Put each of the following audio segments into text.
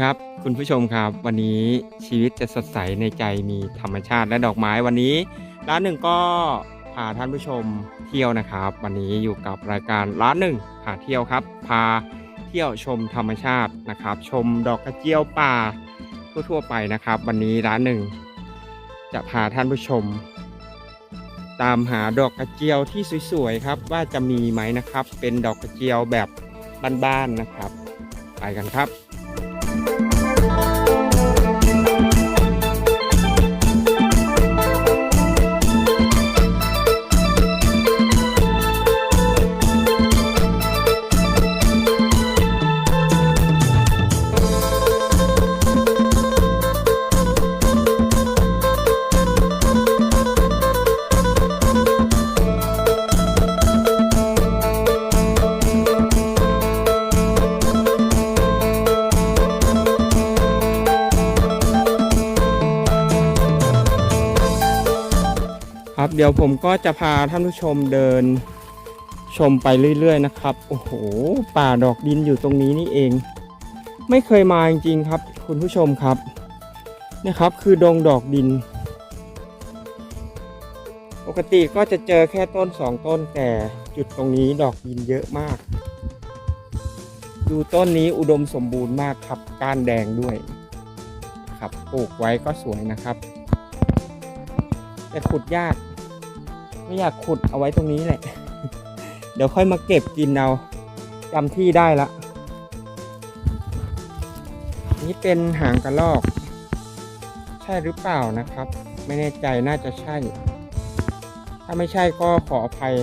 ครับ คุณผู้ชมครับ วันนี้ชีวิตจะสดใสในใจมีธรรมชาติและดอกไม้วันนี้ ร้านหนึ่งก็พาท่านผู้ชมเที่ยวนะครับ วันนี้อยู่กับรายการร้านหนึ่งพาเที่ยวครับ พาเที่ยวชมธรรมชาตินะครับ ชมดอกกระเจียวป่าทั่วๆไปนะครับ วันนี้ร้านหนึ่งจะพาท่านผู้ชม ตามหาดอกกระเจียวที่สวยๆครับ ว่าจะมีไหมนะครับ เป็นดอกกระเจียวแบบบ้านๆนะครับ ไปกันครับ ครับเดี๋ยวผมก็จะพาท่านผู้ชมเดินชมไปเรื่อยๆนะครับ โอ้โห ป่าดอกดินอยู่ตรงนี้นี่เอง ไม่เคยมาจริงๆครับ คุณผู้ชมครับนี่ครับคือดงดอกดิน ปกติก็จะเจอแค่ต้นสองต้นแต่จุดตรงนี้ดอกดินเยอะมาก ดูต้นนี้อุดมสมบูรณ์มากครับก้านแดงด้วย ครับปลูกไว้ก็สวยนะครับ แต่ขุดยาก ไม่อยากขุดเอาไว้ตรงนี้แหละ เดี๋ยวค่อยมาเก็บกินเอาจำที่ได้ละนี่เป็นหางกระรอก ใช่หรือเปล่านะครับ ไม่แน่ใจน่าจะใช่ ถ้าไม่ใช่ก็ขออภัย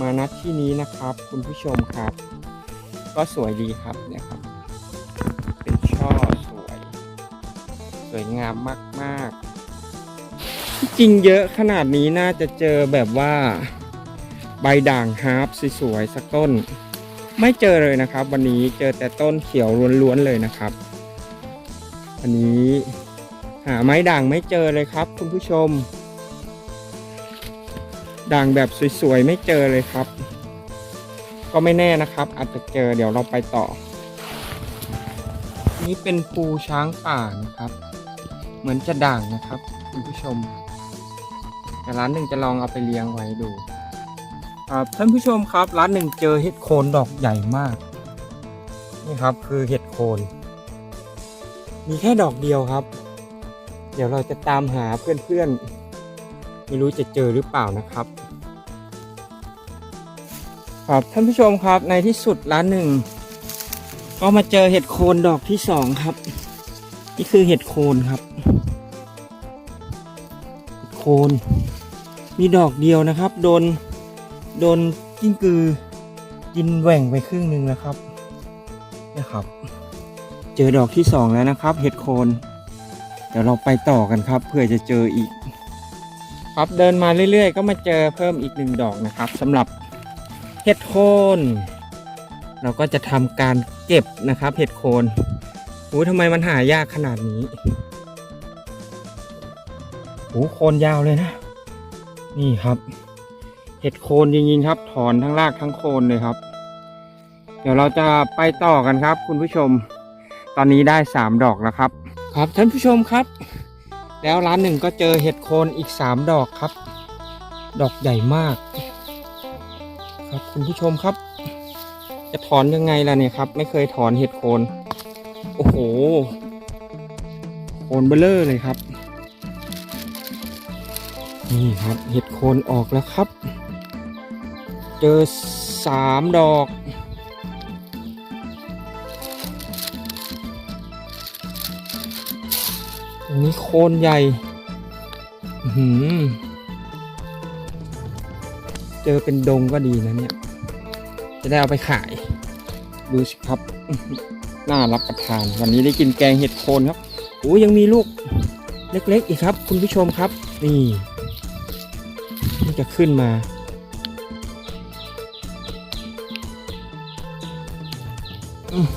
มานัดที่นี้นะครับ คุณผู้ชมครับ ก็สวยดีครับเนี่ยครับ เป็นช่อสวย สวยงามมาก ๆ ที่จริงเยอะขนาดนี้น่าจะเจอแบบว่าใบด่างฮาร์ปสวยๆสักต้น ไม่เจอเลยนะครับ วันนี้เจอแต่ต้นเขียวล้วนๆเลยนะครับวันนี้หาไม้ด่างไม่เจอเลยครับ คุณผู้ชม ด่างแบบสวยๆไม่เจอเลยครับ ก็ไม่แน่นะครับ อาจจะเจอเดี๋ยวเราไปต่อ นี่เป็นภูช้างป่านะครับ เหมือนจะด่างนะครับ คุณผู้ชม แต่ร้านหนึ่งจะลองเอาไปเลี้ยงไว้ดูครับท่านผู้ชมครับ ร้านหนึ่งเจอเห็ดโคนดอกใหญ่มาก นี่ครับคือเห็ดโคน มีแค่ดอกเดียวครับ เดี๋ยวเราจะตามหาเพื่อนๆ ไม่รู้จะเจอหรือเปล่านะครับ ครับท่านผู้ชมครับในที่สุดร้านหนึ่งก็มาเจอเห็ดโคนดอกที่สองครับ นี่คือเห็ดโคนครับ โคน มีดอกเดียวนะครับ โดน โดนกิ้งกือกินแหว่งไปครึ่งหนึ่งแล้วครับนี่ครับ เจอดอกที่สองแล้วนะครับ เห็ดโคน เดี๋ยวเราไปต่อกันครับ เพื่อจะเจออีก ครับเดินมาเรื่อย ๆ ก็มาเจอเพิ่มอีกหนึ่งดอกนะครับสำหรับเห็ดโคน เราก็จะทำการเก็บนะครับ เห็ดโคนโอ้ทำไมมันหายากขนาดนี้ โอ้โคนยาวเลยนะ นี่ครับ เห็ดโคนจริงๆครับ ถอนทั้งรากทั้งโคนเลยครับ เดี๋ยวเราจะไปต่อกันครับ คุณผู้ชม ตอนนี้ได้สามดอกแล้วครับ ครับท่านผู้ชมครับ แล้วร้านหนึ่งก็เจอเห็ดโคนอีกสามดอกครับ ดอกใหญ่มาก ครับคุณผู้ชมครับ จะถอนยังไงล่ะเนี่ยครับ ไม่เคยถอนเห็ดโคน โอ้โห โคนเบลเลอร์เลยครับ นี่ครับเห็ดโคนออกแล้วครับ เจอสามดอก ตรงนี้โคนใหญ่หือเจอเป็นดงก็ดีนะเนี่ย จะได้เอาไปขาย ดูสิครับ น่ารับประทาน วันนี้ได้กินแกงเห็ดโคนครับโอ้ยังมีลูกเล็กๆอีกครับ คุณผู้ชมครับ นี่ จะขึ้นมาอืม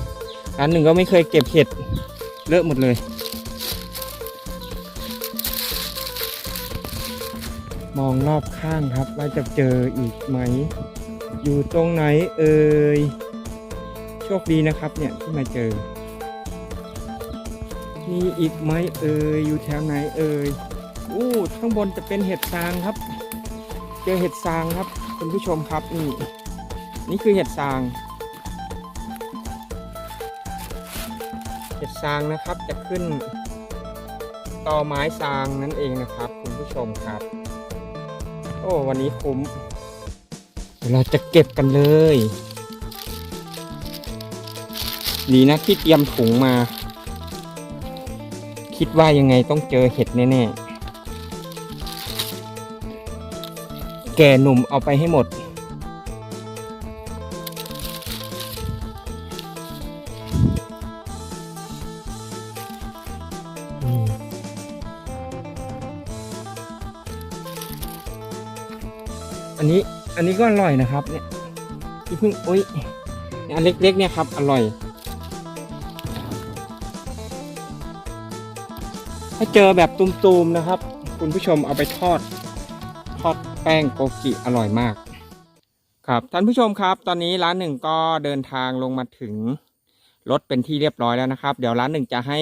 ร้านหนึ่งก็ไม่เคยเก็บเห็ดเลอะหมดเลย มองรอบข้างครับว่าจะเจออีกไหม อยู่ตรงไหนเอ่ย โชคดีนะครับเนี่ยที่มาเจอ มีอีกไหมเอ่ยอยู่แถวไหนเอ่ยอู้ข้างบนจะเป็นเห็ดซางครับ เจอเห็ดซางครับคุณผู้ชมครับนี่นี่คือเห็ดซาง เห็ดซางนะครับจะขึ้นต่อไม้ซางนั่นเองนะครับ คุณผู้ชมครับ โอ้วันนี้คุ้มเวเราจะเก็บกันเลยดีนะที่เตรียมถุงมา คิดว่ายังไงต้องเจอเห็ดแน่ๆ แก่หนุ่มเอาไปให้หมด อันนี้อันนี้ก็อร่อยนะครับเนี่ยที่เพิ่งอุ้ยเนี่ยอันเล็กๆเนี่ยครับ อร่อย ถ้าเจอแบบตุมๆนะครับ คุณผู้ชมเอาไปทอด ทอดแป้งโกกิอร่อยมาก ครับท่านผู้ชมครับ ตอนนี้ร้านหนึ่งก็เดินทางลงมาถึงรถเป็นที่เรียบร้อยแล้วนะครับ เดี๋ยวร้านหนึ่งจะให้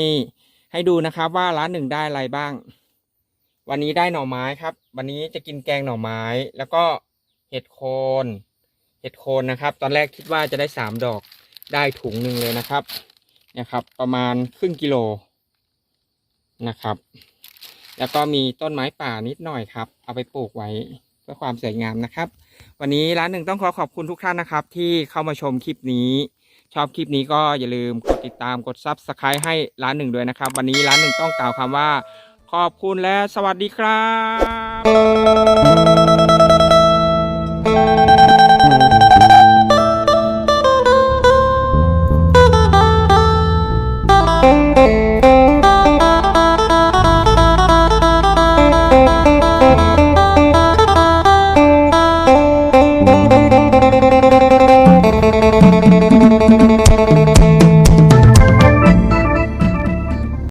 ให้ดูนะครับว่าร้านหนึ่งได้อะไรบ้าง วันนี้ได้หน่อไม้ครับ วันนี้จะกินแกงหน่อไม้ แล้วก็เห็ดโคนเห็ดโคนนะครับ ตอนแรกคิดว่าจะได้สามดอกได้ถุงหนึ่งเลยนะครับเนี่ยครับ ประมาณครึ่งกิโลนะครับ แล้วก็มีต้นไม้ป่านิดหน่อยครับ เอาไปปลูกไว้เพื่อความสวยงามนะครับ วันนี้ร้านหนึ่งต้องขอขอบคุณทุกท่านนะครับ ที่เข้ามาชมคลิปนี้ ชอบคลิปนี้ก็อย่าลืมกดติดตามกด Subscribe ให้ร้านหนึ่งด้วยนะครับ วันนี้ร้านหนึ่งต้องกล่าวคำว่า ขอบคุณและสวัสดีครับ